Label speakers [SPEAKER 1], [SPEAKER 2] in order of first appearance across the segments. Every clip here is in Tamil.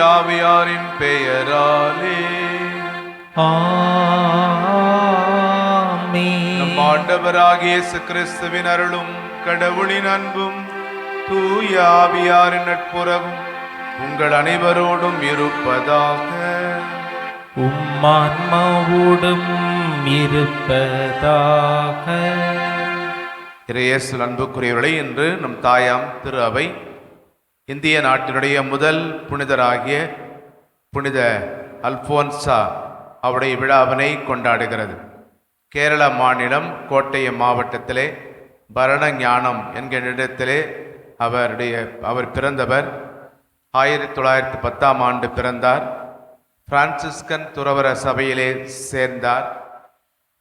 [SPEAKER 1] தூயாவியாரின் பெயராலே. நம் ஆண்டவராகிய கிறிஸ்துவின் அருளும் கடவுளின் அன்பும் தூயாவியாரின் நட்புறவும் உங்கள் அனைவரோடும் இருப்பதாக.
[SPEAKER 2] உம்மான்மாவோடும் இருப்பதாக.
[SPEAKER 1] இறையேசு அன்புக்குரியவர்களை இன்று நம் தாயாம் திரு அவை இந்திய நாட்டினுடைய முதல் புனிதராகிய புனித அல்போன்சா அவருடைய விழாவினை கொண்டாடுகிறது. கேரள மாநிலம் கோட்டயம் மாவட்டத்திலே பரண ஞானம் என்கிற இடத்திலே அவருடைய அவர் பிறந்தவர். ஆயிரத்தி தொள்ளாயிரத்தி பத்தாம் ஆண்டு பிறந்தார். பிரான்சிஸ்கன் துறவர சபையிலே சேர்ந்தார்.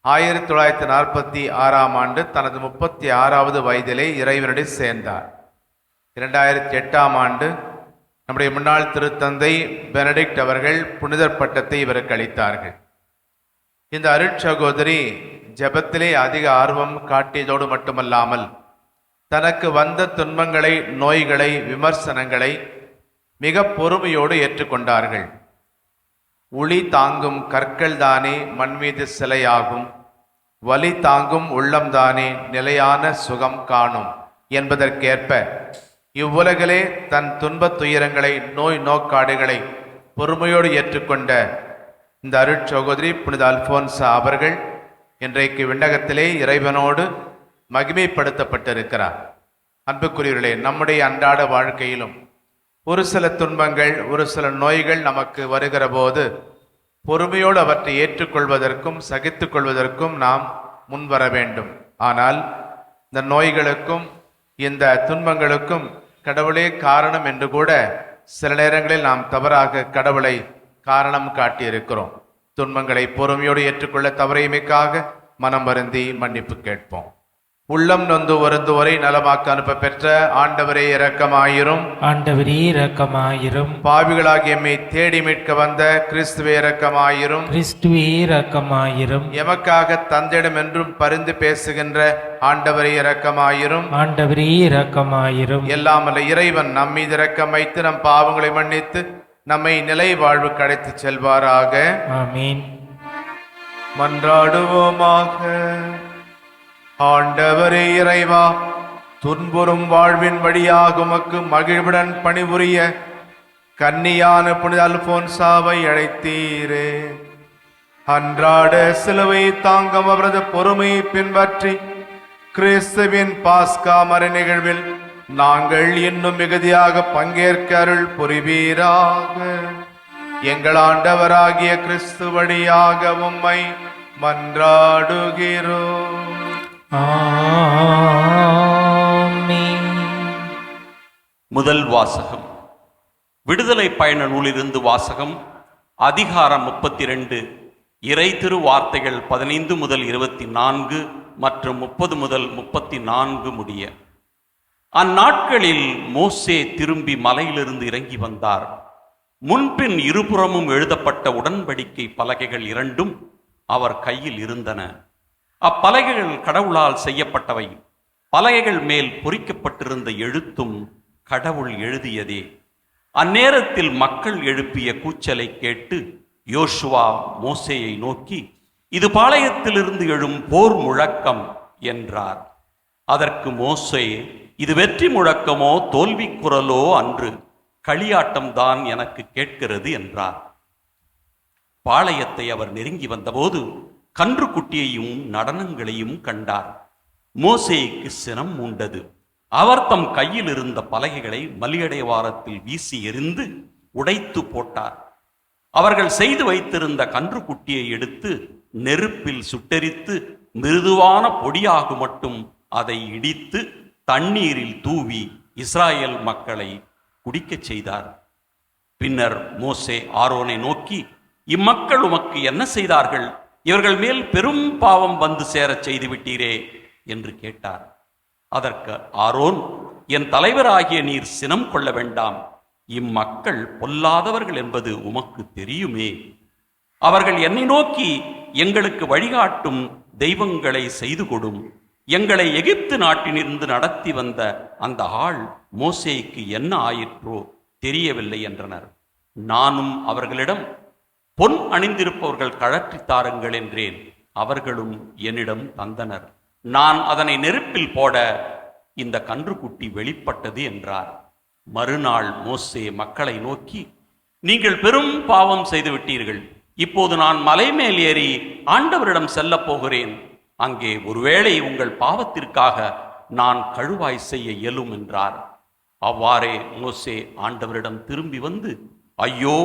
[SPEAKER 1] ஆயிரத்தி தொள்ளாயிரத்தி நாற்பத்தி ஆறாம் ஆண்டு தனது முப்பத்தி ஆறாவது வயதிலே இறைவனடி சேர்ந்தார். இரண்டாயிரத்தி எட்டாம் ஆண்டு நம்முடைய முன்னாள் திருத்தந்தை பெனடிக்ட் அவர்கள் புனிதர் பட்டத்தை இவருக்கு அளித்தார்கள். இந்த அருட்சகோதரி ஜெபத்திலே அதிக ஆர்வம் காட்டியதோடு மட்டுமல்லாமல் தனக்கு வந்த துன்பங்களை நோய்களை விமர்சனங்களை மிக பொறுமையோடு ஏற்றுக்கொண்டார்கள். உளி தாங்கும் கற்கள் தானே மண் மீது சிலையாகும். வலி தாங்கும் உள்ளம்தானே நிலையான சுகம் காணும் என்பதற்கேற்ப இவ்வுலகிலே தன் துன்பத் துயரங்களை நோய் நோக்காடுகளை பொறுமையோடு ஏற்றுக்கொண்ட இந்த அருட்சகோதரி புனித அல்போன்சா அவர்கள் இன்றைக்கு விண்ணகத்திலே இறைவனோடு மகிமைப்படுத்தப்பட்டிருக்கிறார். அன்புக்குரியவர்களே நம்முடைய அன்றாட வாழ்க்கையிலும் ஒரு சில துன்பங்கள் ஒரு சில நோய்கள் நமக்கு வருகிற போது பொறுமையோடு அவற்றை ஏற்றுக்கொள்வதற்கும் சகித்துக்கொள்வதற்கும் நாம் முன்வர வேண்டும். ஆனால் இந்த நோய்களுக்கும் இந்த துன்பங்களுக்கும் கடவுளே காரணம் என்று கூட சில நேரங்களில் நாம் தவறாக கடவுளை காரணம் காட்டியிருக்கிறோம். துன்பங்களை பொறுமையோடு ஏற்றுக்கொள்ள தவறையுமைக்காக மனம் வருந்தி மன்னிப்பு கேட்போம். உள்ளம் நொந்து வருந்துவரை நலமாக்க அனுப்ப பெற்ற ஆண்டவரே இரக்கமாயிரும்.
[SPEAKER 2] ஆண்டவரே இரக்கமாயிரும்.
[SPEAKER 1] பாவிகளாகிய எம்மை தேடி மீட்க வந்த கிறிஸ்துவே இரக்கமாயிரும்.
[SPEAKER 2] கிறிஸ்துவே இரக்கமாயிரும்.
[SPEAKER 1] எமக்காக தந்தையிடம் என்றும் பரிந்து பேசுகின்ற ஆண்டவரே இரக்கமாயிரும்.
[SPEAKER 2] ஆண்டவரே இரக்கமாயிரும்.
[SPEAKER 1] எல்லாமல்ல இறைவன் நம் மீது இரக்கம் வைத்து நம் பாவங்களை மன்னித்து நம்மை நிலை வாழ்வு கடைத்து செல்வாராக.
[SPEAKER 2] ஆமீன்.
[SPEAKER 1] மன்றாடுவோமாக. ஆண்டவரே இறைவா துன்புறும் வாழ்வின் வழியாக உமக்கு மகிழ்வுடன் பணிபுரிய கன்னியான புனித அல்போன்சாவை அழைத்தீரே. அன்றாட சிலுவை தாங்கும் அவரது பொறுமையை பின்பற்றி கிறிஸ்துவின் பாஸ்கா மறை நிகழ்வில் நாங்கள் இன்னும் மிகுதியாக பங்கேற்க அருள் புரிவீராக. எங்கள் ஆண்டவராகிய கிறிஸ்து வழியாக உம்மை மன்றாடுகிறோம்.
[SPEAKER 3] முதல் வாசகம். விடுதலை பயண நூலிலிருந்து வாசகம் அதிகாரம் முப்பத்தி ரெண்டு இறை திரு வார்த்தைகள் பதினைந்து முதல் இருபத்தி நான்கு மற்றும் முப்பது முதல் முப்பத்தி நான்கு முடிய. அந்நாட்களில் மோசே திரும்பி மலையிலிருந்து இறங்கி வந்தார். முன்பின் இருபுறமும் எழுதப்பட்ட உடன்படிக்கை பலகைகள் இரண்டும் அவர் கையில் இருந்தன. அப்பலகைகள் கடவுளால் செய்யப்பட்டவை. பலகைகள் மேல் பொறிக்கப்பட்டிருந்த எழுத்தும் கடவுள் எழுதியதே. அந்நேரத்தில் மக்கள் எழுப்பிய கூச்சலை கேட்டு யோசுவா மோசையை நோக்கி இது பாளையத்திலிருந்து எழும் போர் முழக்கம் என்றார். அதற்கு மோசே இது வெற்றி முழக்கமோ தோல்வி குரலோ அன்று களியாட்டம்தான் எனக்கு கேட்கிறது என்றார். பாளையத்தை அவர் நெருங்கி வந்தபோது கன்றுக்குட்டியையும் நடனங்களையும் கண்டார். மோசேக்கு சினம் உண்டது அவர் தம் கையில் இருந்த பலகைகளை மலியடைவாரத்தில் வீசி எறிந்து உடைத்து போட்டார். அவர்கள் செய்து வைத்திருந்த கன்றுக்குட்டியை எடுத்து நெருப்பில் சுட்டெரித்து மிருதுவான பொடியாக மட்டும் அதை இடித்து தண்ணீரில் தூவி இஸ்ராயல் மக்களை குடிக்கச் செய்தார். பின்னர் மோசே ஆரோனை நோக்கி இம்மக்கள் உமக்கு என்ன செய்தார்கள்? இவர்கள் மேல் பெரும் பாவம் வந்து சேரச் செய்து விட்டீரே என்று கேட்டார். அதற்கு ஆரோன் என் தலைவராகிய நீர் சினம் கொள்ள வேண்டாம். இம்மக்கள் பொல்லாதவர்கள் என்பது உமக்கு தெரியுமே. அவர்கள் என்னை நோக்கி எங்களுக்கு வழிகாட்டும் தெய்வங்களை செய்து கொடும். எங்களை எகிப்து நாட்டிலிருந்து நடத்தி வந்த அந்த ஆள் மோசேக்கு என்ன ஆயிற்றோ தெரியவில்லை என்றனர். நானும் அவர்களிடம் பொன் அணிந்திருப்பவர்கள் கழற்றி தாருங்கள் என்றேன். அவர்களும் என்னிடம் தந்தனர். நான் அதனை நெருப்பில் போட இந்த கன்றுக்குட்டி வெளிப்பட்டது என்றார். மறுநாள் மோசே மக்களை நோக்கி நீங்கள் பெரும் பாவம் செய்து விட்டீர்கள். இப்போது நான் மலை மேல் ஏறி ஆண்டவரிடம் செல்லப் போகிறேன். அங்கே ஒருவேளை உங்கள் பாவத்திற்காக நான் கழுவாய் செய்ய இயலும் என்றார். அவ்வாறே மோசே ஆண்டவரிடம் திரும்பி வந்து ஐயோ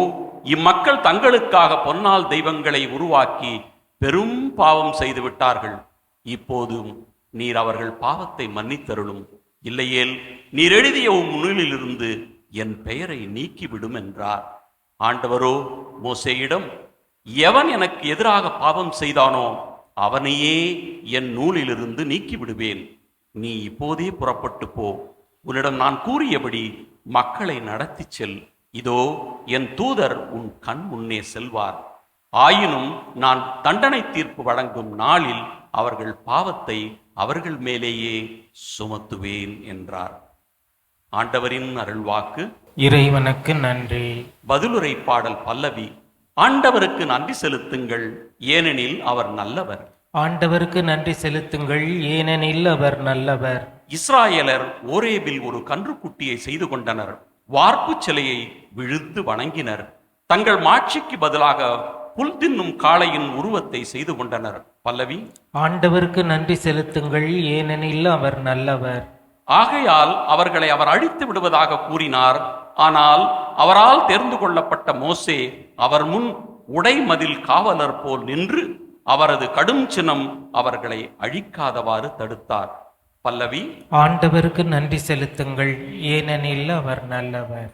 [SPEAKER 3] இம்மக்கள் தங்களுக்காக பொன்னால் தெய்வங்களை உருவாக்கி பெரும் பாவம் செய்து விட்டார்கள். இப்போதும் நீர் அவர்கள் பாவத்தை மன்னித்தருளும். இல்லையேல் நீர் எழுதிய உம் நூலிலிருந்து என் பெயரை நீக்கிவிடும் என்றார். ஆண்டவரோ மோசேயிடம் எவன் எனக்கு எதிராக பாவம் செய்தானோ அவனையே என் நூலிலிருந்து நீக்கிவிடுவேன். நீ இப்போதே புறப்பட்டு போ. உன்னிடம் நான் கூறியபடி மக்களை நடத்திச் செல். இதோ என் தூதர் உன் கண் முன்னே செல்வார். ஆயினும் நான் தண்டனை தீர்ப்பு வழங்கும் நாளில் அவர்கள் பாவத்தை அவர்கள் மேலேயே சுமத்துவேன் என்றார். ஆண்டவரின் அருள்வாக்கு.
[SPEAKER 2] இறைவனுக்கு நன்றி.
[SPEAKER 3] பதிலுரை பாடல் பல்லவி. ஆண்டவருக்கு நன்றி செலுத்துங்கள் ஏனெனில் அவர் நல்லவர்.
[SPEAKER 2] ஆண்டவருக்கு நன்றி செலுத்துங்கள் ஏனெனில் அவர் நல்லவர்.
[SPEAKER 3] இஸ்ராயலர் ஓரேபில் ஒரு கன்றுக்குட்டியை செய்து கொண்டனர். வார்ப்புச் சிலையை விழுத்து வணங்கினர். தங்கள் மாட்சிக்கு பதிலாக புல் தின்னும் காளையின் உருவத்தை செய்து கொண்டனர். பல்லவி
[SPEAKER 2] ஆண்டவருக்கு நன்றி செலுத்துங்கள் ஏனெனில் அவர் நல்லவர்.
[SPEAKER 3] ஆகையால் அவர்களை அவர் அழித்து விடுவதாக கூறினார். ஆனால் அவரால் தெரிந்து கொள்ளப்பட்ட மோசே அவர் முன் உடைமதில் காவலர் போல் நின்று அவரது கடும் சினம் அவர்களை அழிக்காதவாறு தடுத்தார். பல்லவி
[SPEAKER 2] ஆண்டவருக்கு நன்றி செலுத்துங்கள். ஏனெனில் அவர் நல்லவர்.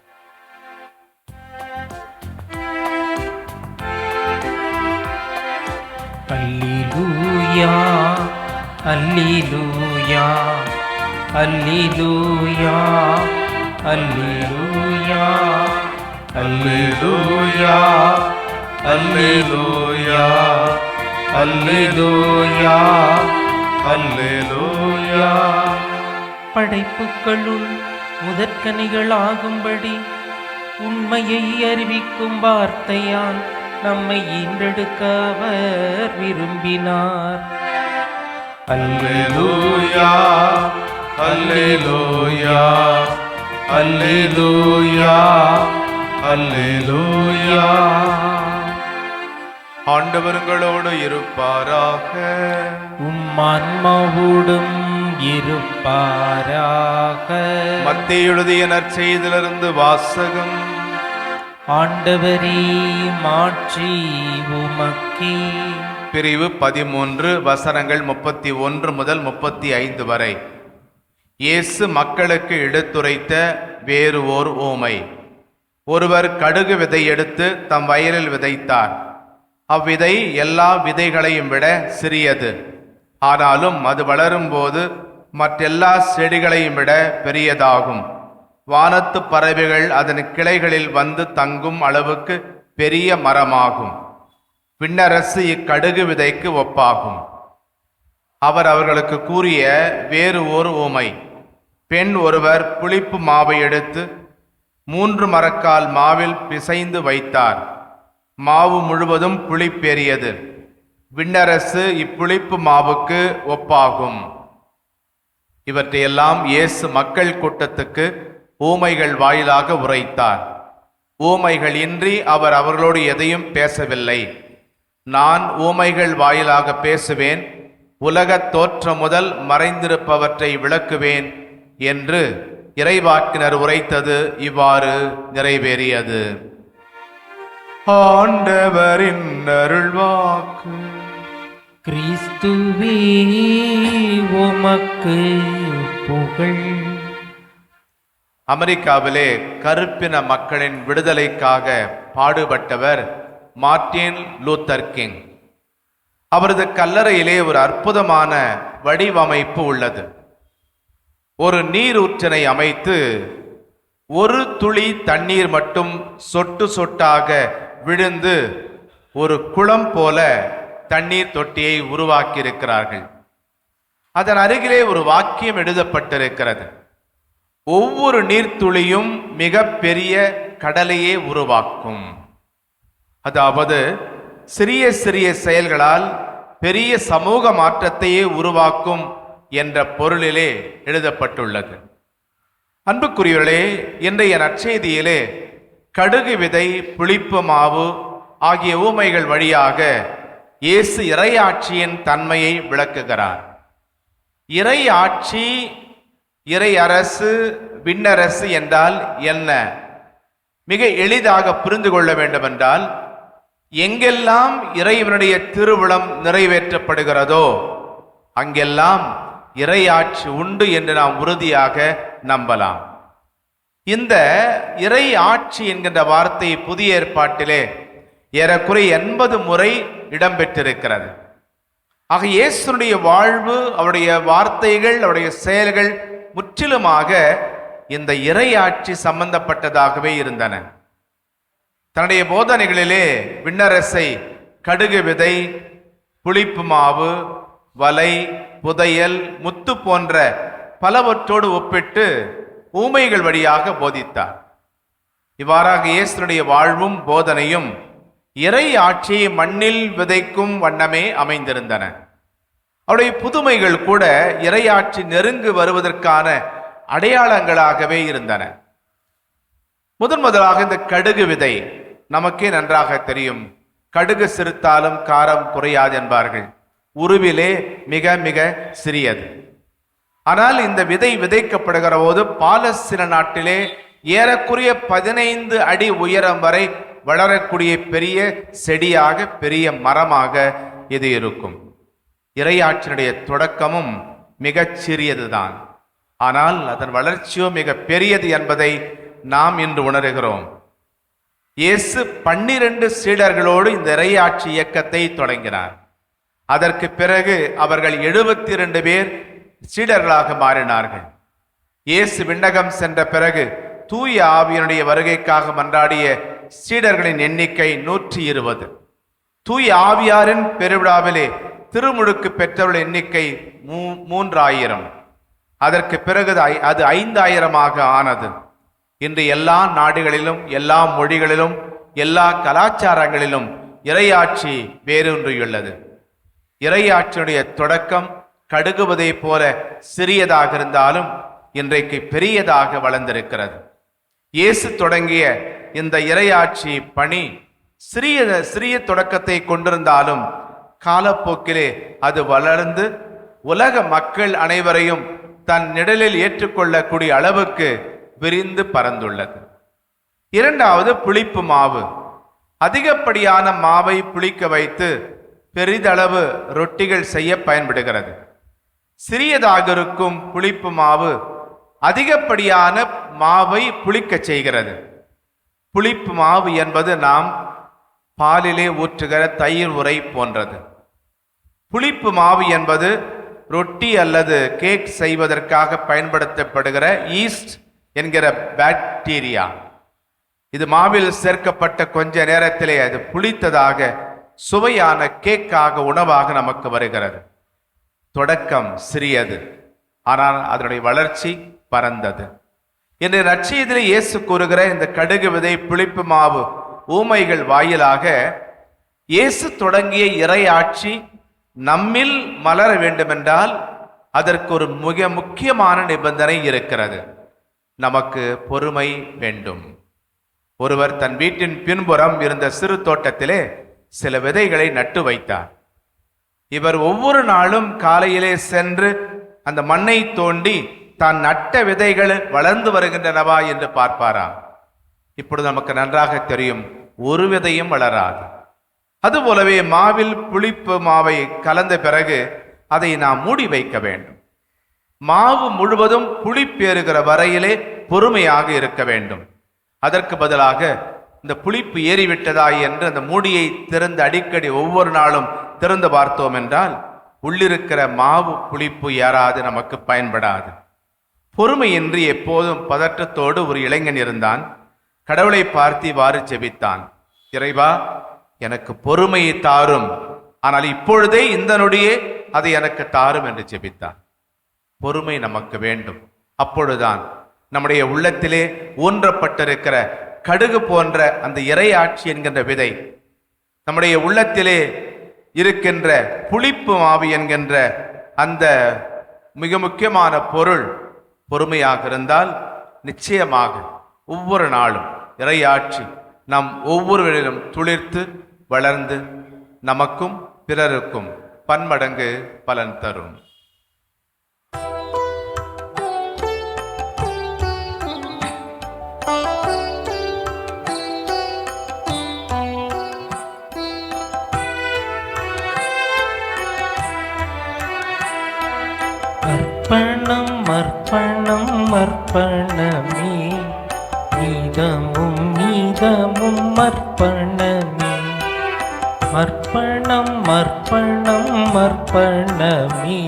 [SPEAKER 2] அல்லிலூயா அல்லிலூயா அல்லிலூயா அல்லிலூயா அல்லிலூயா அல்லிலூயா அல்லிலூயா. படைப்புகளுள் முதற்கனிகளாகும்படி உண்மையை அறிவிக்கும் வார்த்தையால் நம்மை ஈன்றெடுக்க அவர் விரும்பினார். அல்லேலூயா அல்லேலூயா. அல்லேலூயா அல்லேலூயா.
[SPEAKER 1] ஆண்டவருங்களோடு இருப்பாராக.
[SPEAKER 2] உம்மான்மாவோடும் இருப்பாராக.
[SPEAKER 1] மத்திய எழுதிய நற்செய்திலிருந்து வாசகம்.
[SPEAKER 2] ஆண்டவரே மாட்சி உமக்கே.
[SPEAKER 1] பிரிவு பதிமூன்று வசனங்கள் முப்பத்தி ஒன்று முதல் முப்பத்தி ஐந்து வரை. இயேசு மக்களுக்கு எடுத்துரைத்த வேறு ஓர் ஊமை ஒருவர் கடுகு விதை எடுத்து தம் வயலில் விதைத்தார். அவ்விதை எல்லா விதைகளையும் விட சிறியது. ஆனாலும் அது வளரும்போது மற்றெல்லா செடிகளையும் விட பெரியதாகும். வானத்து பறவைகள் அதன் கிளைகளில் வந்து தங்கும் அளவுக்கு பெரிய மரமாகும். பின்னரசு இக்கடுகு விதைக்கு ஒப்பாகும். அவர் அவர்களுக்கு கூறிய வேறு ஒரு ஊமை. பெண் ஒருவர் புளிப்பு மாவை எடுத்து மூன்று மரக்கால் மாவில் பிசைந்து வைத்தார். மாவு முழுவதும் புளிப்பேறியது. விண்ணரசு இப்புளிப்பு மாவுக்கு ஒப்பாகும். இவற்றையெல்லாம் இயேசு மக்கள் கூட்டத்துக்கு ஊமைகள் வாயிலாக உரைத்தார். ஊமைகள் இன்றி அவர் அவர்களோடு எதையும் பேசவில்லை. நான் ஊமைகள் வாயிலாக பேசுவேன் உலகத் தோற்றம் முதல் மறைந்திருப்பவற்றை விளக்குவேன் என்று இறைவாக்கினர் உரைத்தது இவ்வாறு நிறைவேறியது. ஆண்டவரின் அருள்வாக்கு
[SPEAKER 2] கிறிஸ்துவே உமக்கு புகழ்.
[SPEAKER 1] அமெரிக்காவிலே கருப்பின மக்களின் விடுதலைக்காக பாடுபட்டவர் மார்ட்டின் லூத்தர் கிங். அவரது கல்லறையிலே ஒரு அற்புதமான வடிவமைப்பு உள்ளது. ஒரு நீரூற்றினை அமைத்து ஒரு துளி தண்ணீர் மட்டும் சொட்டு சொட்டாக விழுந்து ஒரு குளம் போல தண்ணீர் தொட்டியை உருவாக்கியிருக்கிறார்கள். அதன் அருகிலே ஒரு வாக்கியம் எழுதப்பட்டிருக்கிறது. ஒவ்வொரு நீர்த்துளியும் மிக பெரிய கடலையே உருவாக்கும். அதாவது சிறிய சிறிய செயல்களால் பெரிய சமூக மாற்றத்தையே உருவாக்கும் என்ற பொருளிலே எழுதப்பட்டுள்ளது. அன்புக்குரியவர்களே இன்றைய நற்செய்தியிலே கடுகு விதை புளிப்பு மாவு ஆகிய ஊமைகள் வழியாக இயேசு இறையாட்சியின் தன்மையை விளக்குகிறார். இறை ஆட்சி இறை அரசு விண்ணரசு என்றால் என்ன? மிக எளிதாக புரிந்து கொள்ள வேண்டுமென்றால் எங்கெல்லாம் இறைவனுடைய திருவிழம் நிறைவேற்றப்படுகிறதோ அங்கெல்லாம் இறையாட்சி உண்டு என்று நாம் உறுதியாக நம்பலாம். இந்த இறை ஆட்சி என்கின்ற வார்த்தை புதிய ஏற்பாட்டிலே ஏறக்குறை எண்பது முறை இடம்பெற்றிருக்கிறது. ஆக இயேசுனுடைய வாழ்வு அவருடைய வார்த்தைகள் அவருடைய செயல்கள் முற்றிலுமாக இந்த இறையாட்சி சம்பந்தப்பட்டதாகவே இருந்தன. தன்னுடைய போதனைகளிலே விண்ணரசை கடுகு விதை புளிப்பு மாவு வலை புதையல் முத்து போன்ற பலவற்றோடு ஒப்பிட்டு ஊமைகள் வழியாக போதித்தார். இவ்வாறாக இயேசுனுடைய வாழ்வும் போதனையும் இறை ஆட்சியை மண்ணில் விதைக்கும் வண்ணமே அமைந்திருந்தன. அவருடைய புதுமைகள் கூட இறையாட்சி நெருங்கு வருவதற்கான அடையாளங்களாகவே இருந்தன. முதன் முதலாக இந்த கடுகு விதை நமக்கே நன்றாக தெரியும். கடுகு சிறுத்தாலும் காரம் குறையாது என்பார்கள். உருவிலே மிக மிக சிறியது. ஆனால் இந்த விதை விதைக்கப்படுகிற போது பாலஸ்தீன நாட்டிலே ஏறக்குறைய பதினைந்து அடி உயரம் வரை வளரக்கூடிய பெரிய செடியாக பெரிய மரமாக இது இருக்கும். இறையாற்றினுடைய தொடக்கமும் மிகச் சிறியதுதான். ஆனால் அதன் வளர்ச்சியோ மிக பெரியது என்பதை நாம் இன்று உணர்கிறோம். இயேசு பன்னிரண்டு சீடர்களோடு இந்த இரையாட்சி இயக்கத்தை தொடங்கினார். அதற்கு பிறகு அவர்கள் எழுபத்தி இரண்டு பேர் சீடர்களாக மாறினார்கள். இயேசு விண்ணகம் சென்ற பிறகு தூய ஆவியனுடைய வருகைக்காக மன்றாடிய சீடர்களின் எண்ணிக்கை நூற்றி இருபது. தூய ஆவியாரின் பெருவிழாவிலே திருமுழுக்கு பெற்றவர்கள் எண்ணிக்கை மூ மூன்றாயிரம். அதற்கு பிறகு அது ஐந்தாயிரமாக ஆனது. இன்று எல்லா நாடுகளிலும் எல்லா மொழிகளிலும் எல்லா கலாச்சாரங்களிலும் இறையாட்சி வேரூன்றியுள்ளது. இறையாட்சியுடைய தொடக்கம் கடுகுவதை போல சிறியதாக இருந்தாலும் இன்றைக்கு பெரியதாக வளர்ந்திருக்கிறது. இயேசு தொடங்கிய இந்த இரையாட்சி பணி சிறிய சிறிய தொடக்கத்தை கொண்டிருந்தாலும் காலப்போக்கிலே அது வளர்ந்து உலக மக்கள் அனைவரையும் தன் நிழலில் ஏற்றுக்கொள்ளக்கூடிய அளவுக்கு விரிந்து பறந்துள்ளது. இரண்டாவது புளிப்பு மாவு. அதிகப்படியான மாவை புளிக்க வைத்து பெரிதளவு ரொட்டிகள் செய்ய பயன்படுகிறது. சிறியதாக இருக்கும் புளிப்பு மாவு அதிகப்படியான மாவை புளிக்கச் செய்கிறது. புளிப்பு மாவு என்பது நாம் பாலிலே ஊற்றுகிற தயிர் உரை போன்றது. புளிப்பு மாவு என்பது ரொட்டி அல்லது கேக் செய்வதற்காக பயன்படுத்தப்படுகிற ஈஸ்ட் என்கிற பாக்டீரியா. இது மாவில் சேர்க்கப்பட்ட கொஞ்ச நேரத்திலே அது புளித்ததாக சுவையான கேக்காக உணவாக நமக்கு வருகிறது. தொடக்கம் சிறியது. ஆனால் அதனுடைய வளர்ச்சி பரந்தது. என்று நற்செய்தியிலே இயேசு கூறுகிற இந்த கடுகு விதை புளிப்பு மாவு ஊமைகள் வாயிலாக இயேசு தொடங்கிய இறையாட்சி நம்மில் மலர வேண்டுமென்றால் அதற்கு ஒரு மிக முக்கியமான நிபந்தனை இருக்கிறது. நமக்கு பொறுமை வேண்டும். ஒருவர் தன் வீட்டின் பின்புறம் இருந்த சிறு தோட்டத்திலே சில விதைகளை நட்டு வைத்தார். இவர் ஒவ்வொரு நாளும் காலையிலே சென்று அந்த மண்ணை தோண்டி தான் நட்ட விதைகள் வளர்ந்து வருகின்றனவா என்று பார்ப்பாராம். இப்பொழுது நமக்கு நன்றாக தெரியும் ஒரு விதையும் வளராது. அதுபோலவே மாவில் புளிப்பு மாவை கலந்த பிறகு அதை நாம் மூடி வைக்க வேண்டும். மாவு முழுவதும் புளிப்பேறுகிற வரையிலே பொறுமையாக இருக்க வேண்டும். அதற்கு பதிலாக இந்த புளிப்பு ஏறிவிட்டதா என்று அந்த மூடியை திறந்து அடிக்கடி ஒவ்வொரு நாளும் திறந்து பார்த்தோம் என்றால் உள்ளிருக்கிற மாவு புளிப்பு ஏறாது நமக்கு பயன்படாது. பொறுமையின்றி எப்போதும் பதற்றத்தோடு ஒரு இளைஞன் இருந்தான். கடவுளை பார்த்து இவ்வாறு ஜெபித்தான் இறைவா எனக்கு பொறுமையை தாரும். ஆனால் இப்பொழுதே இந்த நொடியே அதை எனக்கு தாரும் என்று ஜெபித்தான் பொறுமை நமக்கு வேண்டும். அப்பொழுதுதான் நம்முடைய உள்ளத்திலே ஊன்றப்பட்டிருக்கிற கடுகு போன்ற அந்த இறை ஆட்சி என்கின்ற விதை நம்முடைய உள்ளத்திலே இருக்கின்ற புளிப்பு மாவி என்கின்ற அந்த மிக முக்கியமான பொருள் பொறுமையாக இருந்தால் நிச்சயமாக ஒவ்வொரு நாளும் இறையாட்சி நம் ஒவ்வொருவரிலும் துளிர்த்து வளர்ந்து நமக்கும் பிறருக்கும் பன்மடங்கு பலன் தரும்.
[SPEAKER 2] அர்ப்பணம் அர்ப்பணம் அர்ப்பணமே மீதமும் மீதமும் அர்ப்பணமே அர்ப்பணம் அர்ப்பணம் அர்ப்பணமே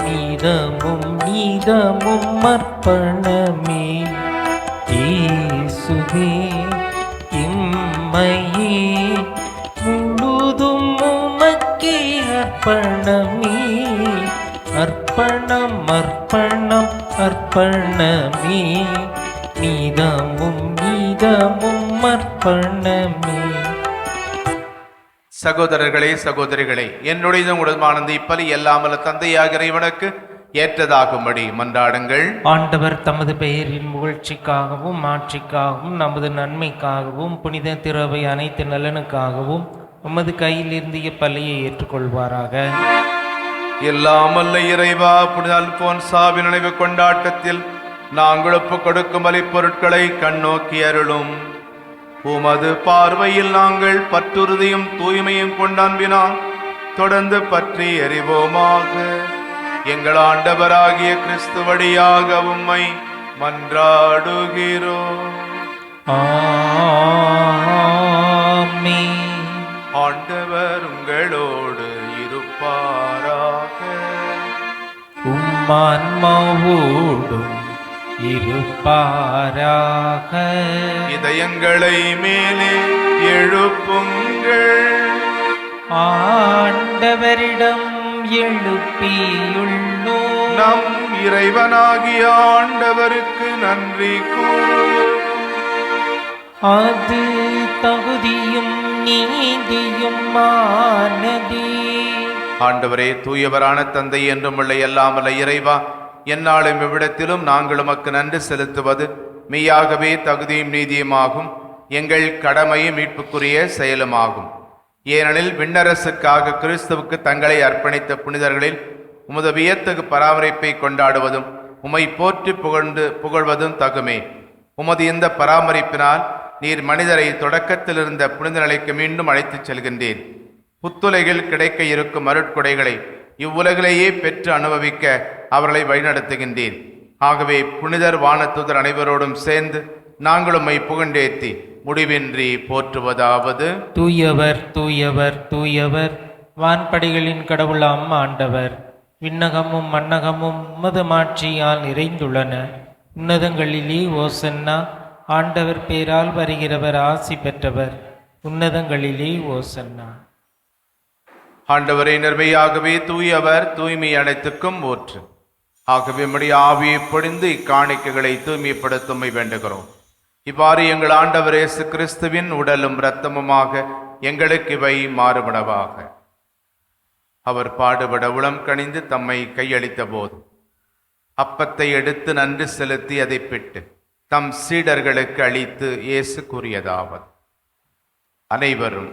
[SPEAKER 2] மீதமும் மீதமும் அர்ப்பணமே இயேசுவே இம்மையே முழுதும் உமக்கே அர்ப்பணம். அர்ப்பணம் அர்ப்பணம் அர்ப்பணமே. நீதமும் நீதமும் அர்ப்பணமே.
[SPEAKER 1] சகோதரர்களே சகோதரிகளே என்னுடைய உடமானது இப்பலி எல்லாமல தந்தையாக இறைவனுக்கு ஏற்றதாகும்படி மன்றாடுங்கள்.
[SPEAKER 2] ஆண்டவர் தமது பெயரின் புகழ்ச்சிக்காகவும் ஆட்சிக்காகவும் நமது நன்மைக்காகவும் புனித திறவை அனைத்து நலனுக்காகவும் உமது கையிலிருந்து இப்பலியை ஏற்றுக்கொள்வாராக.
[SPEAKER 1] எல்லாமல்ல இறைவா புனித அல்போன்சாவி நினைவு கொண்டாட்டத்தில் நாங்கள் ஒப்புக் கொடுக்கும் பலிப்பொருட்களை கண்ணோக்கி அருளும். உமது பார்வையில் நாங்கள் பற்றுறுதியும் தூய்மையும் கொண்டான்பினால் தொடர்ந்து பற்றி எறிவோமாக. எங்கள் ஆண்டவராகிய கிறிஸ்து வழியாக உம்மை மன்றாடுகிறோம். ஆண்டவர் உங்களோடு
[SPEAKER 2] உம்மான்மாவோடும் இருப்பாராக.
[SPEAKER 1] இதயங்களை மேலே எழுப்புங்கள்.
[SPEAKER 2] ஆண்டவரிடம் எழுப்பியுள்ளோ
[SPEAKER 1] நம் இறைவனாகிய ஆண்டவருக்கு நன்றி
[SPEAKER 2] அது தகுதியும் நீதியும் ஆனதே.
[SPEAKER 1] ஆண்டவரே தூயவரான தந்தை என்றும் உள்ள எல்லாமல்ல இறைவா என்னாலும் இவ்விடத்திலும் நாங்கள் உமக்கு நன்றி செலுத்துவது மெய்யாகவே தகுதியும் நீதியுமாகும் எங்கள் கடமையும் மீட்புக்குரிய செயலுமாகும். ஏனெனில் விண்ணரசுக்காக கிறிஸ்துவுக்கு தங்களை அர்ப்பணித்த புனிதர்களில் உமது வியத்தகு பராமரிப்பை கொண்டாடுவதும் உமை போற்றி புகழ்ந்து புகழ்வதும் தகுமே. உமது இந்த பராமரிப்பினால் நீர் மனிதரை தொடக்கத்தில் இருந்த புனித நிலைக்கு மீண்டும் அழைத்துச் செல்கின்றேன் புத்துலகில் கிடைக்க இருக்கும் அருட்கொடைகளை இவ்வுலகிலேயே பெற்று அனுபவிக்க அவர்களை வழிநடத்துகின்றேன். ஆகவே புனிதர் வானத்துதர் அனைவரோடும் சேர்ந்து நாங்கள் புகண்டேத்தி முடிவின்றி போற்றுவதாவது.
[SPEAKER 2] தூயவர் தூயவர் தூயவர் வான்படிகளின் கடவுளாம் ஆண்டவர் விண்ணகமும் மன்னகமும் உமது மாட்சியால் நிறைந்துள்ளன. உன்னதங்களிலே ஓசன்னா ஆண்டவர் பேரால் வருகிறவர் ஆசி பெற்றவர். உன்னதங்களிலே ஓசன்னா.
[SPEAKER 1] ஆண்டவரை நிர்மையாகவே தூயவர் தூய்மை அனைத்துக்கும் ஊற்று. ஆகவே நம்முடைய ஆவியை பொழிந்து இக்காணிக்கைகளை தூய்மைப்படுத்துமை வேண்டுகிறோம். இவ்வாறு எங்கள் ஆண்டவர் இயேசு கிறிஸ்துவின் உடலும் இரத்தமுமாக எங்களுக்கு இவை மாறுபடவாக. அவர் பாடுபட உளம் கணிந்து தம்மை கையளித்த போது அப்பத்தை எடுத்து நன்றி செலுத்தி அதை பிட்டு தம் சீடர்களுக்கு அளித்து இயேசு கூறியதாவது. அனைவரும்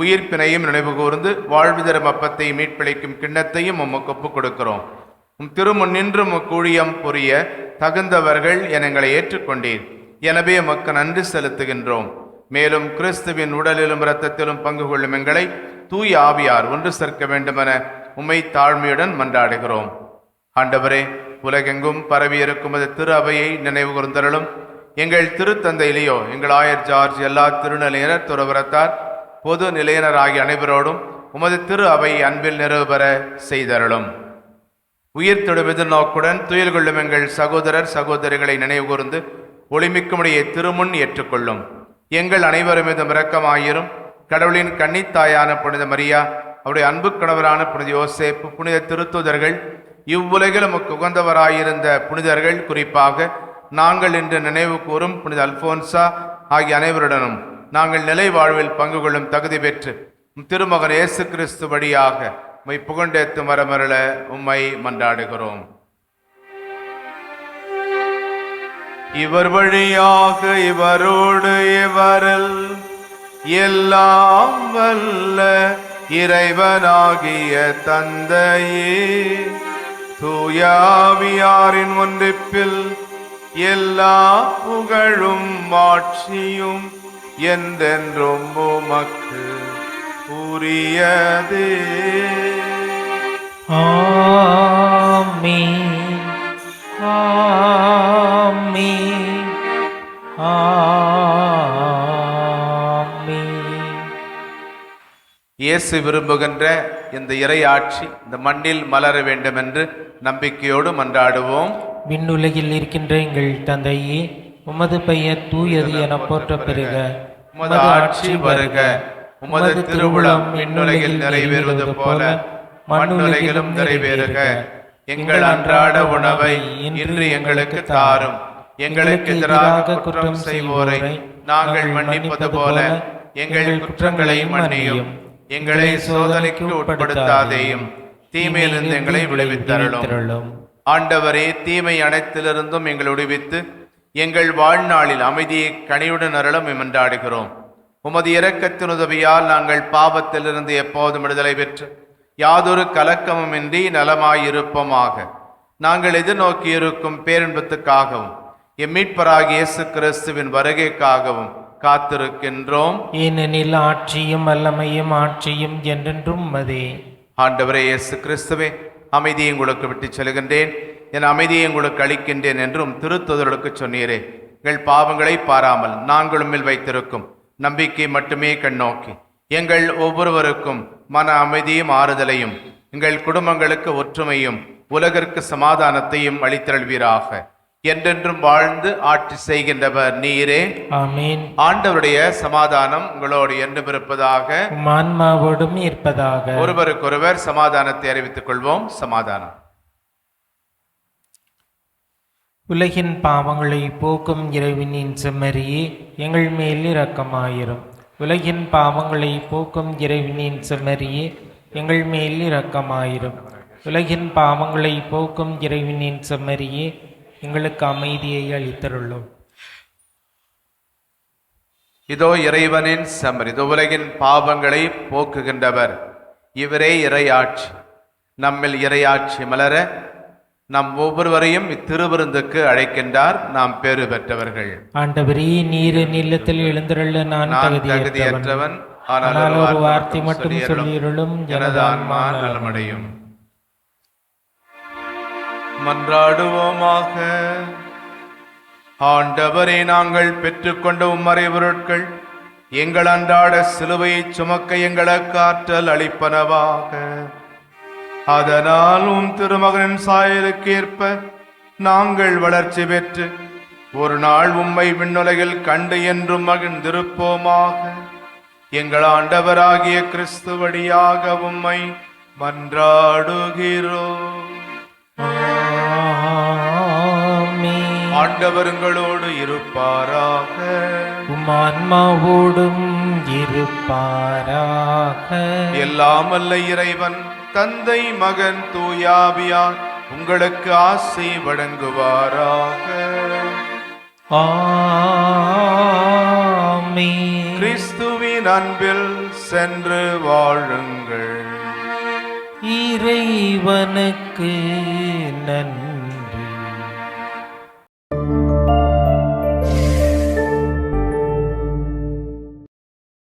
[SPEAKER 1] உயிர்ப்பினையும் நினைவு கூர்ந்து வாழ்விதரும் அப்பத்தை மீட்பிழைக்கும் கிண்ணத்தையும் உமக்கு ஒப்புக் கொடுக்கிறோம். உம் திருமுன் நின்று ஊழியம் புரிய தகுந்தவர்கள் என எங்களை ஏற்றுக்கொண்டீர். எனவே உமக்கு நன்றி செலுத்துகின்றோம். மேலும் கிறிஸ்துவின் உடலிலும் இரத்தத்திலும் பங்கு கொள்ளும் எங்களை தூய் ஆவியார் ஒன்று சேர்க்க வேண்டுமென உம்மை தாழ்மையுடன் மன்றாடுகிறோம். ஆண்டவரே உலகெங்கும் பரவியிருக்கும் அது திரு அவையை நினைவு கூர்ந்தருளும். எங்கள் திருத்தந்தையிலேயோ எங்கள் ஆயர் ஜார்ஜ் எல்லா திருநிலையினர் துறவரத்தார் பொது நிலையினராகிய அனைவரோடும் உமது திரு அவை அன்பில் நிறைவு பெற செய்தருளும். உயிர் தொடும் எதிர்நோக்குடன் துயில் கொள்ளும் எங்கள் சகோதரர் சகோதரிகளை நினைவு கூர்ந்து ஒளிமிக்குமுடைய திருமுன் ஏற்றுக்கொள்ளும். எங்கள் அனைவரும் மீதும் இரக்கமாயிரும். கடவுளின் கன்னித்தாயான புனித மரியா அவருடைய அன்பு கணவரான புனித யோசேப்பு புனித திருத்துதர்கள் இவ்வுலகில் நமக்கு உகந்தவராயிருந்த புனிதர்கள் குறிப்பாக நாங்கள் இன்று நினைவு கூறும் புனித அல்போன்சா ஆகிய அனைவருடனும். நாங்கள் நிலை வாழ்வில் பங்கு கொள்ளும் தகுதி பெற்று திருமகன் இயேசு கிறிஸ்து வழியாக உம்மை புகண்டேத்து மரமருள உம்மை மன்றாடுகிறோம். இவர் வழியாக இவரோடு இவரில் எல்லாம் வல்ல இறைவனாகிய தந்தையே. தூயாவியாரின் ஒன்றிப்பில் எல்லா புகழும் மாட்சியும் என்றென்றும் உமக்கு உரியதே.
[SPEAKER 2] ஆமென் ஆமென் ஆமென்.
[SPEAKER 1] இயேசு விரும்புகின்ற இந்த இறையாட்சி இந்த மண்ணில் மலர வேண்டும் என்று நம்பிக்கையோடு மன்றாடுவோம்
[SPEAKER 2] விண்ணுலகில் இருக்கின்ற எங்கள் தந்தையே உமது பெயர் தூயது என போற்ற பெறுக
[SPEAKER 1] உமது ஆட்சி வருக. உமது திருவுளம் விண்ணுலகில் நிறைவேறுவது போல மண்ணுலகிலும் நிறைவேறுக. எங்கள் அன்றாட உணவை இன்று எங்களுக்கு தாரும். எங்களுக்கு எதிராக குற்றம் செய்வோரை நாங்கள் மன்னிப்பது போல எங்கள் குற்றங்களை மன்னியும். எங்களை சோதனைக்கு உட்படுத்தாதேயும். தீமையிலிருந்து எங்களை விடுவித்தருளும்.
[SPEAKER 2] தருளும்
[SPEAKER 1] ஆண்டவரே தீமை அனைத்திலிருந்தும் எங்களை விடுவித்து எங்கள் வாழ்நாளில் அமைதியை கனியுடன் அருளும் மன்றாடுகிறோம். உமது இரக்கத்தின் உதவியால் நாங்கள் பாவத்திலிருந்து எப்போதும் விடுதலை பெற்று யாதொரு கலக்கமுமின்றி நலமாயிருப்போமாக. நாங்கள் எதிர்நோக்கி இருக்கும் பேரின்பத்துக்காகவும் எம் மீட்பராகிய இயேசு கிறிஸ்துவின் வருகைக்காகவும் காத்திருக்கின்றோம்.
[SPEAKER 2] ஏனெனில் ஆட்சியும் வல்லமையும் ஆட்சியும் என்றென்றும் மதே
[SPEAKER 1] ஆண்டவரே இயேசு கிறிஸ்துவே அமைதியை உங்களுக்கு விட்டுச் செல்கின்றேன் என் அமைதியை உங்களுக்கு அளிக்கின்றேன் என்றும் திருத்துதலுக்கு சொன்னீரே. எங்கள் பாவங்களை பாராமல் நாங்கள் உம்மில் வைத்திருக்கும். நம்பிக்கை மட்டுமே கண்ணோக்கி எங்கள் ஒவ்வொருவருக்கும் மன அமைதியும் ஆறுதலையும் எங்கள் குடும்பங்களுக்கு ஒற்றுமையும் உலகிற்கு சமாதானத்தையும் அளித்தருள்வீராக. என்றென்றும் வாழ்ந்து ஆட்சி செய்கின்றவர் நீரே. ஆண்டவருடைய சமாதானம் உங்களோடு என்றும் இருப்பதாக
[SPEAKER 2] ஆன்மாவோடும் இருப்பதாக.
[SPEAKER 1] ஒருவருக்கொருவர் சமாதானத்தை அறிவித்துக் கொள்வோம். சமாதானம்.
[SPEAKER 2] உலகின் பாவங்களை போக்கும் இறைவனின் செம்மறியே எங்கள் மேல் இரக்கமாயிரும். உலகின் பாவங்களை போக்கும் இறைவனின் செம்மறியே எங்கள் மேல் இரக்கமாயிரும். உலகின் பாவங்களை போக்கும் இறைவனின் செம்மறியே எங்களுக்கு அமைதியை அளித்தருள்ளோம்
[SPEAKER 1] இதோ இறைவனின் செம்மறி இதோ உலகின் பாவங்களை போக்குகின்றவர். இவரே இறையாட்சி. நம்மில் இறையாட்சி மலர நம் ஒவ்வொருவரையும் இத்திருவிருந்துக்கு அழைக்கின்றார். நாம் பேறு பெற்றவர்கள்.
[SPEAKER 2] ஆண்டவரே நீர் நிலத்தில் எழுந்தருள நான் தகுதியற்றவன்.
[SPEAKER 1] ஆனால்
[SPEAKER 2] ஒரு வார்த்தை மட்டும்
[SPEAKER 1] சொல்லியருளும். ஆன்மா நலமடையும். மன்றாடுவோமாக. ஆண்டவரே நாங்கள் பெற்றுக்கொண்ட உம்மறை பொருட்கள் எங்கள் அன்றாட சிலுவையை சுமக்க எங்களுக்கு ஆற்றல் அளிப்பனவாக. அதனால் உம் திருமகனின் சாயலுக்கேற்ப நாங்கள் வளர்ச்சி பெற்று ஒரு நாள் உம்மை விண்ணுலகில் கண்டு என்றும் மகிழ்ந்திருப்போமாக. எங்கள் ஆண்டவராகிய கிறிஸ்து வழியாக உம்மை மன்றாடுகிறோம்.
[SPEAKER 2] ஆமென்.
[SPEAKER 1] ஆண்டவருங்களோடு இருப்பாராக.
[SPEAKER 2] உம் ஆன்மாவோடும் இருப்பாராக.
[SPEAKER 1] எல்லாம் வல்ல இறைவன் தந்தை மகன் தூயாவியார் உங்களுக்கு ஆசை வழங்குவாராக. கிறிஸ்துவின் அன்பில் சென்று வாழுங்கள்.
[SPEAKER 2] இறைவனுக்கு நன்றி.